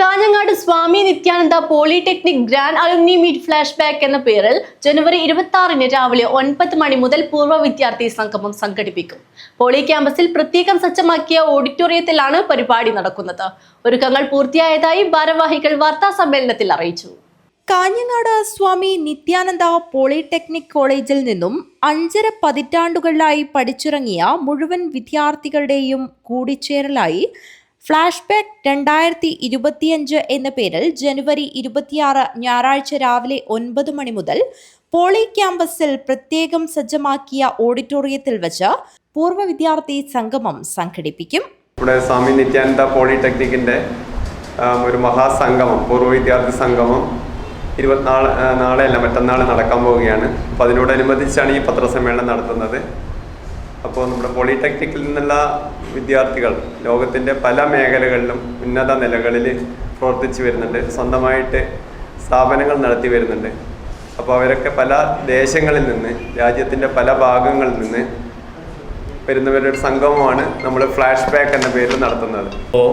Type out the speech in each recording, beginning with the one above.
Kanhangad Swami Nityananda polytechnic grand alumni meet flash back എന്ന പേരിൽ ജനുവരി ഇരുപത്തി ആറിന് രാവിലെ ഒൻപത് മണി മുതൽ പൂർവ വിദ്യാർത്ഥി സംഗമം സംഘടിപ്പിക്കും. പോളി ക്യാമ്പസിൽ പ്രത്യേകം സജ്ജമാക്കിയ ഓഡിറ്റോറിയത്തിലാണ് പരിപാടി നടക്കുന്നത്. ഒരുക്കങ്ങൾ പൂർത്തിയായതായി ഭാരവാഹികൾ വാർത്താ സമ്മേളനത്തിൽ അറിയിച്ചു. കാഞ്ഞങ്ങാട് സ്വാമി നിത്യാനന്ദ പോളിടെക്നിക് കോളേജിൽ നിന്നും അഞ്ചര പതിറ്റാണ്ടുകളിലായി പഠിച്ചിറങ്ങിയ മുഴുവൻ വിദ്യാർത്ഥികളുടെയും കൂടിച്ചേരലായി ഫ്ലാഷ് ബാക്ക് രണ്ടായിരത്തി ഇരുപത്തിയഞ്ച് എന്ന പേരിൽ ജനുവരി ഇരുപത്തിയാറ് ഞായറാഴ്ച രാവിലെ ഒൻപത് മണി മുതൽ പോളി ക്യാമ്പസിൽ പ്രത്യേകം സജ്ജമാക്കിയ ഓഡിറ്റോറിയത്തിൽ വെച്ച് പൂർവ വിദ്യാർത്ഥി സംഗമം സംഘടിപ്പിക്കും. ഇവിടെ സ്വാമി നിത്യാനന്ദ പോളിടെക്നിക്കിന്റെ ആം, ഒരു മഹാസംഗമം പൂർവ വിദ്യാർത്ഥി സംഗമം ഇരുപത്തിനാൾ നാളെ അല്ല മറ്റന്നാൾ നടക്കാൻ പോവുകയാണ്. അപ്പോൾ അതിനോടനുബന്ധിച്ചാണ് ഈ പത്രസമ്മേളനം നടത്തുന്നത്. അപ്പോൾ നമ്മുടെ പോളിടെക്നിക്കിൽ നിന്നുള്ള വിദ്യാർത്ഥികൾ ലോകത്തിന്റെ പല മേഖലകളിലും ഉന്നത നിലകളിൽ പ്രവർത്തിച്ചു വരുന്നുണ്ട്. സ്വന്തമായിട്ട് സ്ഥാപനങ്ങൾ നടത്തി വരുന്നുണ്ട്. അപ്പോൾ അവരൊക്കെ പല ദേശങ്ങളിൽ നിന്ന് രാജ്യത്തിന്റെ പല ഭാഗങ്ങളിൽ നിന്ന് വരുന്നവരുടെ സംഗമമാണ് നമ്മൾ ഫ്ലാഷ് ബാക്ക് എന്ന പേരിൽ നടത്തുന്നത്. അപ്പോൾ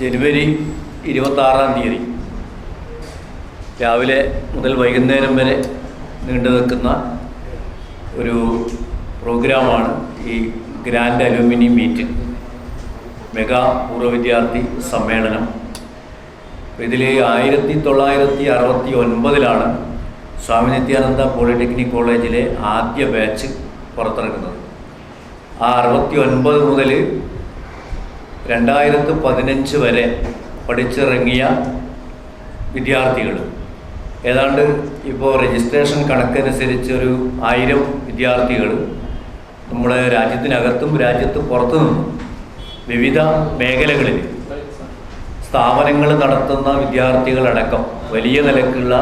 ജനുവരി ഇരുപത്താറാം തീയതി രാവിലെ മുതൽ വൈകുന്നേരം വരെ നീണ്ടു നിൽക്കുന്ന ഒരു പ്രോഗ്രാമാണ് ഈ ഗ്രാൻഡ് അലൂമിനി മീറ്റ്. മെഗാ പൂർവ വിദ്യാർത്ഥി സമ്മേളനം. ഇതിൽ ആയിരത്തി തൊള്ളായിരത്തി അറുപത്തി ഒൻപതിലാണ് സ്വാമി നിത്യാനന്ദ പോളിടെക്നിക് കോളേജിലെ ആദ്യ ബാച്ച് പുറത്തിറക്കുന്നത് ആ അറുപത്തി ഒൻപത് മുതൽ രണ്ടായിരത്തി പതിനഞ്ച് വരെ പഠിച്ചിറങ്ങിയ വിദ്യാർത്ഥികൾ ഏതാണ്ട് ഇപ്പോൾ രജിസ്ട്രേഷൻ കണക്കനുസരിച്ച് ഒരു ആയിരം വിദ്യാർത്ഥികൾ നമ്മുടെ രാജ്യത്തിനകത്തും രാജ്യത്ത് പുറത്തു നിന്നും വിവിധ മേഖലകളിൽ സ്ഥാപനങ്ങൾ നടത്തുന്ന വിദ്യാർത്ഥികളടക്കം വലിയ നിലക്കുള്ള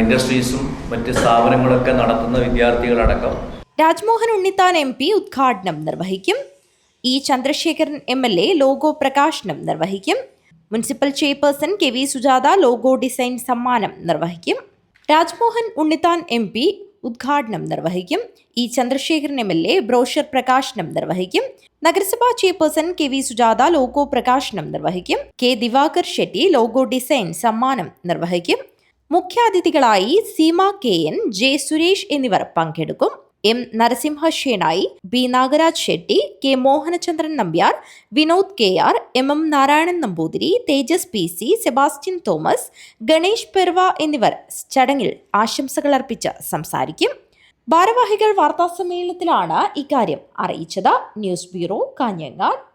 ഇൻഡസ്ട്രീസും മറ്റ് സ്ഥാപനങ്ങളൊക്കെ നടത്തുന്ന വിദ്യാർത്ഥികളടക്കം രാജ്മോഹൻ ഉണ്ണിത്താൻ എം പി ഉദ്ഘാടനം നിർവഹിക്കും. E Chandrasekharan M L A logo പ്രകാശനം നിർവഹിക്കും. Municipal chairperson K V Sujatha logo design സമ്മാനം നിർവഹിക്കും. രാജ്മോഹൻ ഉണ്ണിത്താൻ എം പി ഉദ്ഘാടനം നിർവഹിക്കും. E Chandrasekharan M L A brochure പ്രകാശനം നിർവഹിക്കും. നഗരസഭാ chairperson K V Sujatha logo പ്രകാശനം നിർവഹിക്കും. K Divakar Shetty logo design സമ്മാനം നിർവഹിക്കും. മുഖ്യാതിഥികളായി Seema K N J Suresh എന്നിവർ പങ്കെടുക്കും. M Narasimha Shenoy B Nagaraj Shetty K Mohanachandran Nambiar Vinod K R M M Narayanan Namboothiri Tejas P C Sebastian Thomas Ganesh Perva എന്നിവർ ചടങ്ങിൽ ആശംസകൾ അർപ്പിച്ച് സംസാരിക്കും. ഭാരവാഹികൾ വാർത്താസമ്മേളനത്തിലാണ് ഇക്കാര്യം അറിയിച്ചത്. News bureau Kanhangad.